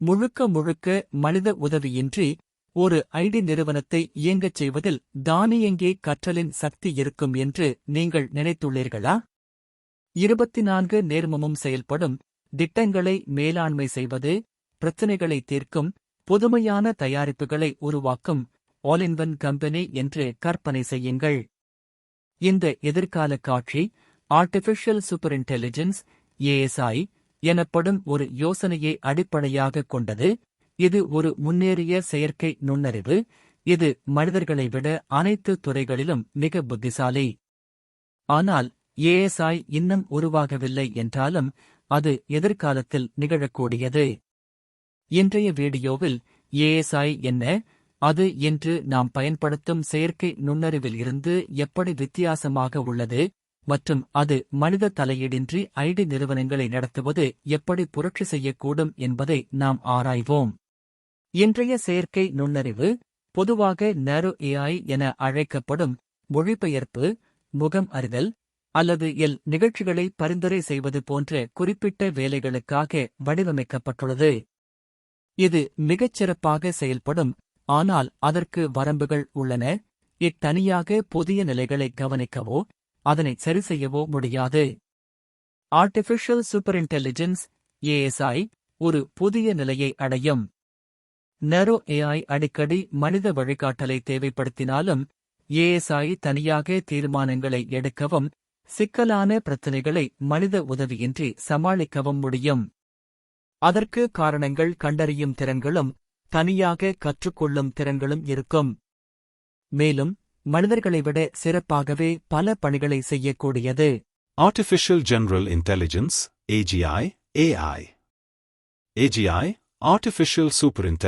முழுக்க முழுக்க மனித உதவியின்றி ஒரு ஐடி நிறுவனத்தை இயங்கச் செய்வதில் தானியங்கே கற்றலின் சக்தி இருக்கும் என்று நீங்கள் நினைத்துள்ளீர்களா? இருபத்தி நான்கு நேர்மமும் செயல்படும் திட்டங்களை மேலாண்மை செய்வது பிரச்சினைகளை தீர்க்கும் புதுமையான தயாரிப்புகளை உருவாக்கும் ஆல் இன்வன் கம்பெனி என்று கற்பனை செய்யுங்கள். இந்த எதிர்கால காட்சி ஆர்டிபிஷியல் சூப்பர் இன்டெலிஜென்ஸ் ஏஎஸ்ஐ எனப்படும் ஒரு யோசனையை அடிப்படையாகக் கொண்டது. இது ஒரு முன்னேறிய செயற்கை நுண்ணறிவு. இது மனிதர்களை விட அனைத்து துறைகளிலும் மிக புத்திசாலி. ஆனால் ஏஎஸ்ஐ இன்னும் உருவாகவில்லை என்றாலும் அது எதிர்காலத்தில் நிகழக்கூடியது. இன்றைய வீடியோவில் ஏஎஸ்ஐ என்ன அது என்று நாம் பயன்படுத்தும் செயற்கை நுண்ணறிவில் இருந்து எப்படி வித்தியாசமாக உள்ளது மற்றும் அது மனித தலையீடின்றி ஐடி நிறுவனங்களை நடத்துவது எப்படி புரட்சி செய்யக்கூடும் என்பதை நாம் ஆராய்வோம். இன்றைய செயற்கை நுண்ணறிவு பொதுவாக நேரோ ஏஐ என அழைக்கப்படும் மொழிபெயர்ப்பு முகம் அறிதல் அல்லது எல் நிகழ்ச்சிகளை பரிந்துரை செய்வது போன்ற குறிப்பிட்ட வேலைகளுக்காக வடிவமைக்கப்பட்டுள்ளது. இது மிகச் சிறப்பாக செயல்படும் ஆனால் அதற்கு வரம்புகள் உள்ளன. இத்தனியாக புதிய நிலைகளை கவனிக்கவோ அதனை சரிசெய்யவோ முடியாது. ஆர்டிஃபிஷியல் சூப்பர் இன்டெலிஜென்ஸ் ஏஎஸ்ஐ ஒரு புதிய நிலையை அடையும். நெரோ ஏஐ அடிக்கடி மனித வழிகாட்டலை தேவைப்படுத்தினாலும் ஏஎஸ்ஐ தனியாக தீர்மானங்களை எடுக்கவும் சிக்கலான பிரச்சினைகளை மனித உதவியின்றி சமாளிக்கவும் முடியும். அதற்கு காரணங்கள் கண்டறியும் திறன்களும் தனியாக கற்றுக்கொள்ளும் திறன்களும் இருக்கும். மேலும் மனிதர்களை விட சிறப்பாகவே பல பணிகளை செய்யக்கூடியது artificial general intelligence AGI AI AGI artificial super intelligence